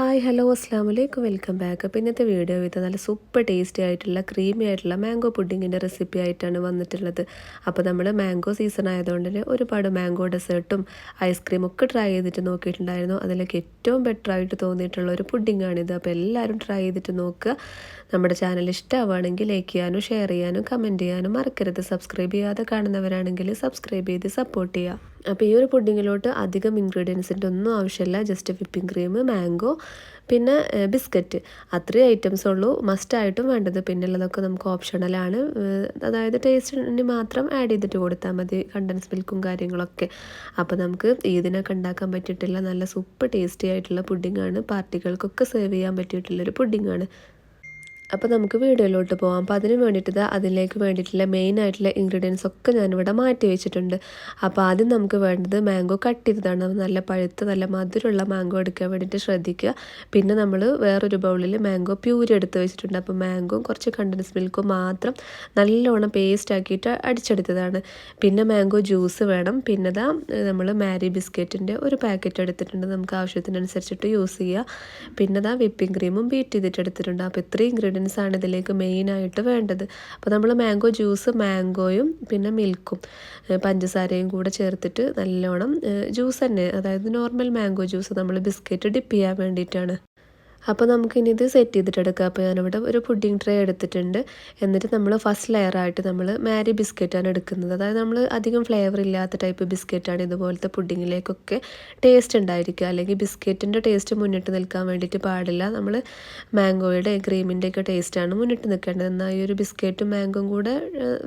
Hi hello അസ്സാം വലൈക്കും welcome back അപ്പോൾ ഇന്നത്തെ വീഡിയോ ഇത് നല്ല സൂപ്പർ ടേസ്റ്റി ആയിട്ടുള്ള ക്രീമി ആയിട്ടുള്ള മാംഗോ പുഡിങ്ങിന്റെ റെസിപ്പി ആയിട്ടാണ് വന്നിട്ടുള്ളത്. അപ്പോൾ നമ്മൾ മാംഗോ സീസൺ ആയതുകൊണ്ട് തന്നെ ഒരുപാട് മാംഗോ ഡെസേർട്ടും ഐസ്ക്രീം ഒക്കെ ട്രൈ ചെയ്തിട്ട് നോക്കിയിട്ടുണ്ടായിരുന്നു. അതിലേക്ക് ഏറ്റവും ബെറ്റർ ആയിട്ട് തോന്നിയിട്ടുള്ള ഒരു പുഡിങ്ങാണിത് അപ്പോൾ എല്ലാവരും ട്രൈ ചെയ്തിട്ട് നോക്കുക. നമ്മുടെ ചാനൽ ഇഷ്ടമാവുകയാണെങ്കിൽ ലൈക്ക് ചെയ്യാനും ഷെയർ ചെയ്യാനും കമന്റ് ചെയ്യാനും മറക്കരുത്. സബ്സ്ക്രൈബ് ചെയ്യാതെ കാണുന്നവരാണെങ്കിൽ സബ്സ്ക്രൈബ് ചെയ്ത് സപ്പോർട്ട് ചെയ്യുക. അപ്പോൾ ഈ ഒരു പുഡിങ്ങിലോട്ട് അധികം ഇൻഗ്രീഡിയൻസിന്റെ ഒന്നും ആവശ്യമില്ല. ജസ്റ്റ് വിപ്പിംഗ് ക്രീം മാംഗോ പിന്നെ ബിസ്ക്കറ്റ് അത്രയും ഐറ്റംസ് ഉള്ളൂ. മസ്റ്റായിട്ടും വേണ്ടത്. പിന്നെ ഉള്ളതൊക്കെ നമുക്ക് ഓപ്ഷണലാണ് അതായത് ടേസ്റ്റിന് മാത്രം ആഡ് ചെയ്തിട്ട് കൊടുത്താൽ മതി. കണ്ടൻസ് മിൽക്കും കാര്യങ്ങളൊക്കെ. അപ്പോൾ നമുക്ക് ഈദിനൊക്കെ ഉണ്ടാക്കാൻ പറ്റിയിട്ടുള്ള നല്ല സൂപ്പർ ടേസ്റ്റി ആയിട്ടുള്ള പുഡിങ്ങാണ് പാർട്ടികൾക്കൊക്കെ സെർവ് ചെയ്യാൻ പറ്റിയിട്ടുള്ളൊരു പുഡിങ്ങാണ് അപ്പോൾ നമുക്ക് വീഡിയോയിലോട്ട് പോകാം അപ്പോൾ അതിന് വേണ്ടിയിട്ട് അതിലേക്ക് വേണ്ടിയിട്ടുള്ള മെയിൻ ആയിട്ടുള്ള ഇൻഗ്രീഡിയൻസ് ഒക്കെ ഞാനിവിടെ മാറ്റി വെച്ചിട്ടുണ്ട്. അപ്പോൾ ആദ്യം നമുക്ക് വേണ്ടത് മാംഗോ കട്ട് ചെയ്തതാണ്. നല്ല പഴുത്ത് നല്ല മധുരമുള്ള മാംഗോ എടുക്കാൻ വേണ്ടിയിട്ട് ശ്രദ്ധിക്കുക. പിന്നെ നമ്മൾ വേറൊരു ബൗളിൽ മാംഗോ പ്യൂരി എടുത്ത് വെച്ചിട്ടുണ്ട്. അപ്പോൾ മാംഗോയും കുറച്ച് കണ്ടൻസ് മിൽക്കും മാത്രം നല്ലോണം പേസ്റ്റ് ആക്കിയിട്ട് അടിച്ചെടുത്തതാണ്. പിന്നെ മാംഗോ ജ്യൂസ് വേണം. പിന്നെ ദാ നമ്മൾ മാരി ബിസ്ക്കറ്റിന്റെ ഒരു പാക്കറ്റ് എടുത്തിട്ടുണ്ട്. നമുക്ക് ആവശ്യത്തിനനുസരിച്ചിട്ട് യൂസ് ചെയ്യുക പിന്നെ ദാ വിപ്പിംഗ് ക്രീമും ബീറ്റ് ചെയ്തിട്ട് എടുത്തിട്ടുണ്ട്. അപ്പോൾ ഇത്രയും ഇൻഗ്രീഡിയൻസ് ഇൻഗ്രീഡിയൻസ് ആണ് ഇതിലേക്ക് മെയിനായിട്ട് വേണ്ടത്. അപ്പോൾ നമ്മൾ മാംഗോ ജ്യൂസ് മാംഗോയും പിന്നെ മിൽക്കും പഞ്ചസാരയും കൂടെ ചേർത്തിട്ട് നല്ലോണം ജ്യൂസ് തന്നെ അതായത് നോർമൽ മാംഗോ ജ്യൂസ് നമ്മൾ ബിസ്ക്കറ്റ് ഡിപ്പ് ചെയ്യാൻ വേണ്ടിയിട്ടാണ്. അപ്പോൾ നമുക്ക് ഇനി ഇത് സെറ്റ് ചെയ്തിട്ട് ചെയ്തിട്ടെടുക്കാം. അപ്പോൾ ഞാനിവിടെ ഒരു പുഡിംഗ് ട്രേ എടുത്തിട്ടുണ്ട്. എന്നിട്ട് നമ്മൾ ഫസ്റ്റ് ലെയറായിട്ട് നമ്മൾ മാരി ബിസ്ക്കറ്റാണ് എടുക്കുന്നത്. അതായത് നമ്മൾ അധികം ഫ്ലേവർ ഇല്ലാത്ത ടൈപ്പ് ബിസ്ക്കറ്റാണ് ഇതുപോലത്തെ പുഡിങ്ങിലേക്കൊക്കെ ടേസ്റ്റ് ഉണ്ടായിരിക്കുക. അല്ലെങ്കിൽ ബിസ്ക്കറ്റിന്റെ ടേസ്റ്റ് മുന്നിട്ട് നിൽക്കാൻ വേണ്ടിയിട്ട് പാടില്ല. നമ്മൾ മാംഗോയുടെ ക്രീമിന്റെ ഒക്കെ ടേസ്റ്റാണ് മുന്നിട്ട് നിൽക്കേണ്ടത്. എന്നാൽ ഈ ഒരു ബിസ്ക്കറ്റും മാംഗോയും കൂടെ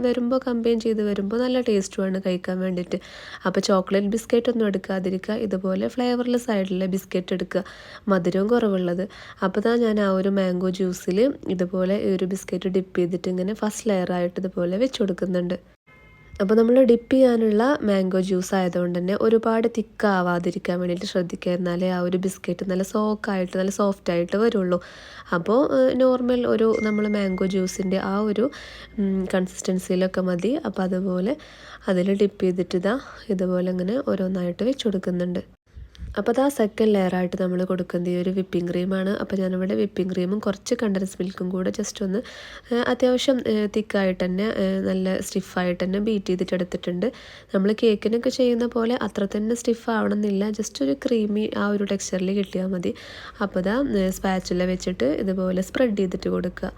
വരുമ്പോൾ കമ്പയിൻ ചെയ്ത് വരുമ്പോൾ നല്ല ടേസ്റ്റുമാണ് കഴിക്കാൻ വേണ്ടിയിട്ട്. അപ്പോൾ ചോക്ലേറ്റ് ബിസ്ക്കറ്റ് ഒന്നും എടുക്കാതിരിക്കുക. ഇതുപോലെ ഫ്ലേവർലെസ് ആയിട്ടുള്ള ബിസ്ക്കറ്റ് എടുക്കുക. മധുരവും കുറവുള്ളത്. അപ്പോൾ തന്നെ ഞാൻ ആ ഒരു മാംഗോ ജ്യൂസിൽ ഇതുപോലെ ഒരു ബിസ്ക്കറ്റ് ഡിപ്പ് ചെയ്തിട്ട് ഇങ്ങനെ ഫസ്റ്റ് ലെയറായിട്ട് ഇതുപോലെ വെച്ച് കൊടുക്കുന്നുണ്ട്. അപ്പോൾ നമ്മൾ ഡിപ്പ് ചെയ്യാനുള്ള മാംഗോ ജ്യൂസ് ആയതുകൊണ്ട് തന്നെ ഒരുപാട് തിക്കാവാതിരിക്കാൻ വേണ്ടിയിട്ട് ശ്രദ്ധിക്കുക. എന്നാലേ ആ ഒരു ബിസ്ക്കറ്റ് നല്ല സോക്കായിട്ട് നല്ല സോഫ്റ്റ് ആയിട്ട് വരുള്ളൂ. അപ്പോൾ നോർമൽ ഒരു നമ്മൾ മാംഗോ ജ്യൂസിന്റെ ആ ഒരു കൺസിസ്റ്റൻസിയിലൊക്കെ മതി. അപ്പോൾ അതുപോലെ അതിൽ ഡിപ്പ് ചെയ്തിട്ട് ഇതാ ഇതുപോലെ ഇങ്ങനെ ഓരോന്നായിട്ട് വെച്ച് കൊടുക്കുന്നുണ്ട്. അപ്പോൾ അത് ആ സെക്കൻഡ് ലെയറായിട്ട് നമ്മൾ കൊടുക്കുന്നത് ഈ ഒരു വിപ്പിംഗ് ക്രീമാണ് അപ്പോൾ ഞാനിവിടെ വിപ്പിംഗ് ക്രീമും കുറച്ച് കണ്ടൻസ് മിൽക്കും കൂടെ ജസ്റ്റ് ഒന്ന് അത്യാവശ്യം തിക്കായിട്ട് തന്നെ നല്ല സ്റ്റിഫായിട്ട് തന്നെ ബീറ്റ് ചെയ്തിട്ട് എടുത്തിട്ടുണ്ട്. നമ്മൾ കേക്കിനൊക്കെ ചെയ്യുന്ന പോലെ അത്ര തന്നെ സ്റ്റിഫ് ആവണമെന്നില്ല. ജസ്റ്റ് ഒരു ക്രീമി ആ ഒരു ടെക്സ്ചറിൽ കിട്ടിയാൽ മതി. അപ്പോൾ ഇതാ സ്പാച്ചില വെച്ചിട്ട് ഇതുപോലെ സ്പ്രെഡ് ചെയ്തിട്ട് കൊടുക്കുക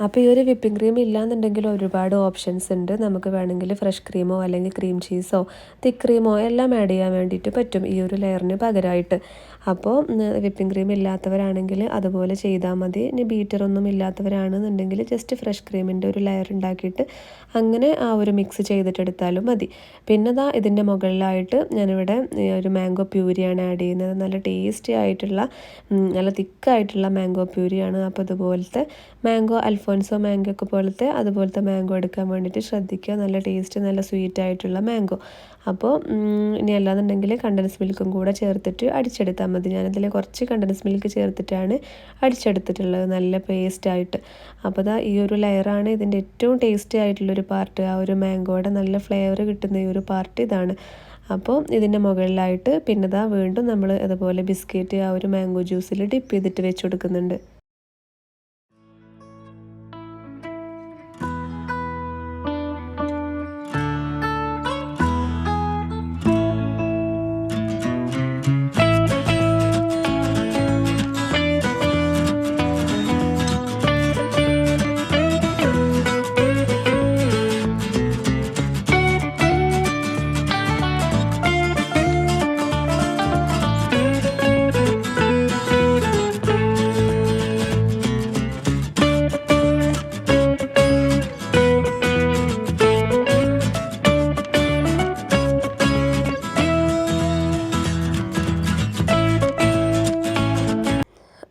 അപ്പോൾ ഈ ഒരു വിപ്പിംഗ് ക്രീം ഇല്ലാന്നുണ്ടെങ്കിൽ ഒരുപാട് ഓപ്ഷൻസ് ഉണ്ട്. നമുക്ക് വേണമെങ്കിൽ ഫ്രഷ് ക്രീമോ അല്ലെങ്കിൽ ക്രീം ചീസോ തിക്ക് ക്രീമോ എല്ലാം ആഡ് ചെയ്യാൻ വേണ്ടിയിട്ട് പറ്റും ഈ ഒരു ലെയറിന് പകരമായിട്ട് അപ്പോൾ വിപ്പിംഗ് ക്രീം ഇല്ലാത്തവരാണെങ്കിൽ അതുപോലെ ചെയ്താൽ മതി. ഇനി ബീറ്ററൊന്നും ഇല്ലാത്തവരാണെന്നുണ്ടെങ്കിൽ ജസ്റ്റ് ഫ്രഷ് ക്രീമിന്റെ ഒരു ലെയർ ഉണ്ടാക്കിയിട്ട് അങ്ങനെ ആ ഒരു മിക്സ് ചെയ്തിട്ടെടുത്താലും മതി. പിന്നെ ദാ ഇതിന്റെ മുകളിലായിട്ട് ഞാനിവിടെ ഒരു മാംഗോ പ്യൂരിയാണ് ആഡ് ചെയ്യുന്നത്. നല്ല ടേസ്റ്റി ആയിട്ടുള്ള നല്ല തിക്കായിട്ടുള്ള മാംഗോ പ്യൂരിയാണ്. അപ്പോൾ അതുപോലത്തെ മാംഗോ അൽഫോൻസോ മാംഗോ ഒക്കെ പോലത്തെ അതുപോലത്തെ മാംഗോ എടുക്കാൻ വേണ്ടിയിട്ട് ശ്രദ്ധിക്കുക. നല്ല ടേസ്റ്റ് നല്ല സ്വീറ്റ് ആയിട്ടുള്ള മാംഗോ അപ്പോൾ ഇനി അല്ലാന്നുണ്ടെങ്കിൽ കണ്ടൻസ് മിൽക്കും കൂടെ ചേർത്തിട്ട് അടിച്ചെടുത്താൽ മതി. ഞാനതിൽ കുറച്ച് കണ്ടൻസ് മിൽക്ക് ചേർത്തിട്ടാണ് അടിച്ചെടുത്തിട്ടുള്ളത് നല്ല പേസ്റ്റ് ആയിട്ട്. അപ്പോൾ അതാ ഈ ഒരു ലെയറാണ് ഇതിന്റെ ഏറ്റവും ടേസ്റ്റി ആയിട്ടുള്ളൊരു പാർട്ട് ആ ഒരു മാംഗോയുടെ നല്ല ഫ്ലേവർ കിട്ടുന്ന ഈ ഒരു പാർട്ട് ഇതാണ്. അപ്പോൾ ഇതിന്റെ മുകളിലായിട്ട് പിന്നെ ഇതാ വീണ്ടും നമ്മൾ അതുപോലെ ബിസ്ക്കറ്റ് ആ ഒരു മാംഗോ ജ്യൂസിൽ ഡിപ്പ് ചെയ്തിട്ട് വെച്ച് കൊടുക്കുന്നുണ്ട്.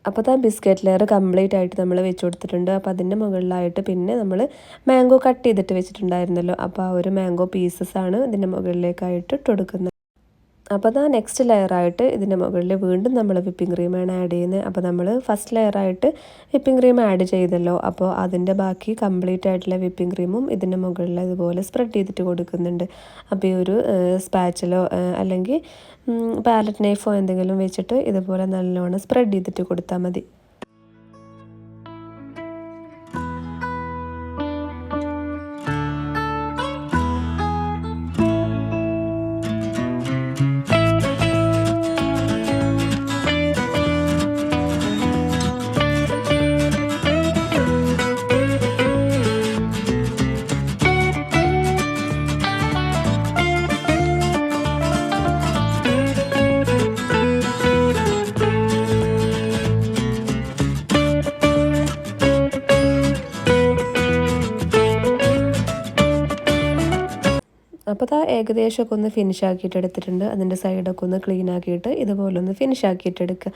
അപ്പോൾ ആ ബിസ്ക്കറ്റ് ലെയർ കംപ്ലീറ്റ് ആയിട്ട് നമ്മൾ വെച്ച് കൊടുത്തിട്ടുണ്ട് അപ്പോൾ അതിന്റെ മുകളിലായിട്ട് പിന്നെ നമ്മൾ മാംഗോ കട്ട് ചെയ്തിട്ട് വെച്ചിട്ടുണ്ടായിരുന്നല്ലോ. അപ്പോൾ ആ ഒരു മാംഗോ പീസസ് ആണ് ഇതിന്റെ മുകളിലേക്കായിട്ട് ഇട്ട് കൊടുക്കുന്നത്. അപ്പോൾ അതാ നെക്സ്റ്റ് ലെയറായിട്ട് ഇതിന്റെ മുകളിൽ വീണ്ടും നമ്മൾ വിപ്പിംഗ് ക്രീമാണ് ആഡ് ചെയ്യുന്നത് അപ്പോൾ നമ്മൾ ഫസ്റ്റ് ലെയറായിട്ട് വിപ്പിംഗ് ക്രീം ആഡ് ചെയ്തല്ലോ. അപ്പോൾ അതിന്റെ ബാക്കി കംപ്ലീറ്റ് ആയിട്ടുള്ള വിപ്പിംഗ് ക്രീമും ഇതിന്റെ മുകളിൽ ഇതുപോലെ സ്പ്രെഡ് ചെയ്തിട്ട് കൊടുക്കുന്നുണ്ട്. അപ്പോൾ ഈ ഒരു സ്പാച്ചിലോ അല്ലെങ്കിൽ പാലറ്റ് നൈഫോ എന്തെങ്കിലും വെച്ചിട്ട് ഇതുപോലെ നല്ലോണം സ്പ്രെഡ് ചെയ്തിട്ട് കൊടുത്താൽ മതി. അപ്പോൾ ഏകദേശം ഏകദേശമൊക്കെ ഒന്ന് ഫിനിഷ് ആക്കിയിട്ട് എടുത്തിട്ടുണ്ട്. അതിന്റെ സൈഡൊക്കെ ഒന്ന് ക്ലീൻ ആക്കിയിട്ട് ഇതുപോലെ ഒന്ന് ഫിനിഷ് ആക്കിയിട്ട് എടുക്കുക.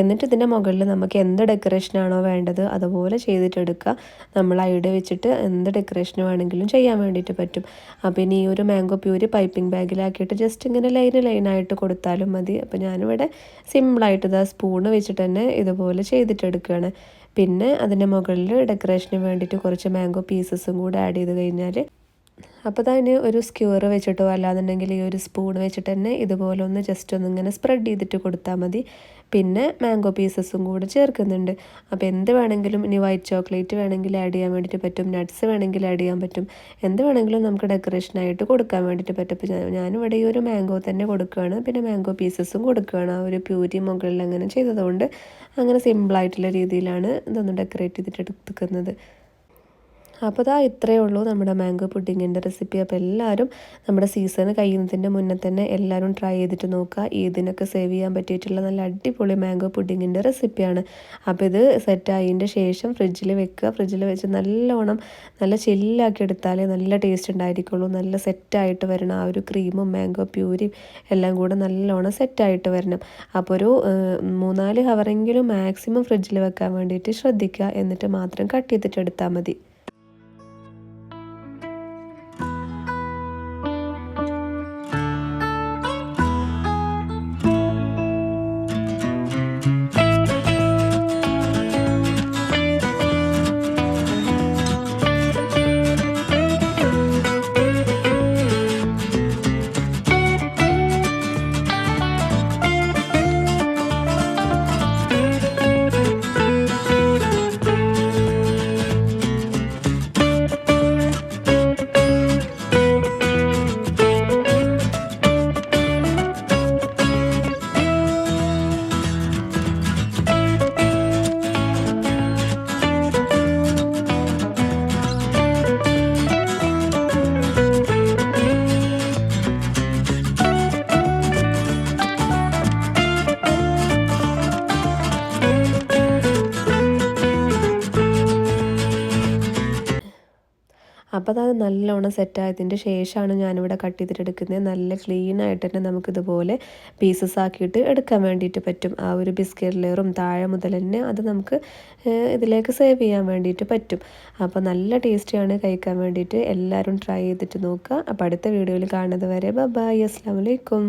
എന്നിട്ട് ഇതിന്റെ മുകളിൽ നമുക്ക് എന്ത് ഡെക്കറേഷനാണോ വേണ്ടത് അതുപോലെ ചെയ്തിട്ടെടുക്കുക നമ്മൾ ഐഡിയ വെച്ചിട്ട് എന്ത് ഡെക്കറേഷൻ വേണമെങ്കിലും ചെയ്യാൻ വേണ്ടിയിട്ട് പറ്റും. അപ്പോൾ ഇനി ഈ ഒരു മാംഗോ പ്യൂരി പൈപ്പിംഗ് ബാഗിലാക്കിയിട്ട് ജസ്റ്റ് ഇങ്ങനെ ലൈൻ ലൈനായിട്ട് കൊടുത്താലും മതി. അപ്പോൾ ഞാനിവിടെ സിമ്പിളായിട്ട് ഇതാ സ്പൂണ് വെച്ചിട്ട് തന്നെ ഇതുപോലെ ചെയ്തിട്ടെടുക്കുകയാണ് പിന്നെ അതിന്റെ മുകളിൽ ഡെക്കറേഷന് വേണ്ടിയിട്ട് കുറച്ച് മാംഗോ പീസസും കൂടെ ആഡ് ചെയ്ത് കഴിഞ്ഞാൽ അപ്പോൾ തന്നെ ഒരു സ്ക്യൂർ വെച്ചിട്ടോ അല്ലാന്നുണ്ടെങ്കിൽ ഈ ഒരു സ്പൂൺ വെച്ചിട്ട് തന്നെ ഇതുപോലെ ഒന്ന് ജസ്റ്റ് ഒന്ന് ഇങ്ങനെ സ്പ്രെഡ് ചെയ്തിട്ട് കൊടുത്താൽ മതി. പിന്നെ മാംഗോ പീസസും കൂടെ ചേർക്കുന്നുണ്ട്. അപ്പോൾ എന്ത് വേണമെങ്കിലും ഇനി വൈറ്റ് ചോക്ലേറ്റ് വേണമെങ്കിൽ ആഡ് ചെയ്യാൻ വേണ്ടിയിട്ട് പറ്റും. നട്ട്സ് വേണമെങ്കിൽ ആഡ് ചെയ്യാൻ പറ്റും. എന്ത് വേണമെങ്കിലും നമുക്ക് ഡെക്കറേഷനായിട്ട് കൊടുക്കാൻ വേണ്ടിയിട്ട് പറ്റും. അപ്പോൾ ഞാനിവിടെ ഈ ഒരു മാംഗോ തന്നെ കൊടുക്കുകയാണ് പിന്നെ മാംഗോ പീസസും കൊടുക്കുകയാണ് ആ ഒരു പ്യൂരി മുകളിൽ അങ്ങനെ ചെയ്തതുകൊണ്ട് അങ്ങനെ സിമ്പിളായിട്ടുള്ള രീതിയിലാണ് ഇതൊന്ന് ഡെക്കറേറ്റ് ചെയ്തിട്ട് എടുക്കുന്നത്. അപ്പോൾ അതാ ഇത്രയേ ഉള്ളൂ നമ്മുടെ മാംഗോ പുഡിങ്ങിന്റെ റെസിപ്പി. അപ്പോൾ എല്ലാവരും നമ്മുടെ സീസൺ കഴിയുന്നതിന്റെ മുന്നേ തന്നെ എല്ലാവരും ട്രൈ ചെയ്തിട്ട് നോക്കുക. ഏതിനൊക്കെ സേവ് ചെയ്യാൻ പറ്റിയിട്ടുള്ള നല്ല അടിപൊളി മാംഗോ പുഡിങ്ങിന്റെ റെസിപ്പിയാണ്. അപ്പോൾ ഇത് സെറ്റായതിന്റെ ശേഷം ഫ്രിഡ്ജിൽ വെക്കുക. ഫ്രിഡ്ജിൽ വെച്ച് നല്ലോണം നല്ല ചില്ലാക്കി എടുത്താലേ നല്ല ടേസ്റ്റ് ഉണ്ടായിരിക്കുള്ളൂ. നല്ല സെറ്റായിട്ട് വരണം. ആ ഒരു ക്രീമും മാംഗോ പ്യൂരിയും എല്ലാം കൂടെ നല്ലോണം സെറ്റായിട്ട് വരണം. അപ്പോൾ ഒരു മൂന്നാൽ ഹവറെങ്കിലും മാക്സിമം ഫ്രിഡ്ജിൽ വെക്കാൻ വേണ്ടിയിട്ട് ശ്രദ്ധിക്കുക. എന്നിട്ട് മാത്രം കട്ട് ചെയ്തിട്ട് എടുത്താൽ മതി. അപ്പോൾ അത് നല്ലോണം സെറ്റായതിന്റെ ശേഷമാണ് ഞാനിവിടെ കട്ട് ചെയ്തിട്ട് എടുക്കുന്നത് നല്ല ക്ലീൻ ആയിട്ട് തന്നെ നമുക്കിതുപോലെ പീസസ് ആക്കിയിട്ട് എടുക്കാൻ വേണ്ടിയിട്ട് പറ്റും. ആ ഒരു ബിസ്ക്കറ്റ് ലെയറും താഴെ മുതൽ തന്നെ അത് നമുക്ക് ഇതിലേക്ക് സേവ് ചെയ്യാൻ വേണ്ടിയിട്ട് പറ്റും. അപ്പോൾ നല്ല ടേസ്റ്റിയാണ് കഴിക്കാൻ വേണ്ടിയിട്ട് എല്ലാവരും ട്രൈ ചെയ്തിട്ട് നോക്കുക. അപ്പോൾ അടുത്ത വീഡിയോയിൽ കാണുന്നത് വരെ ബൈ അസ്സാം വലൈക്കും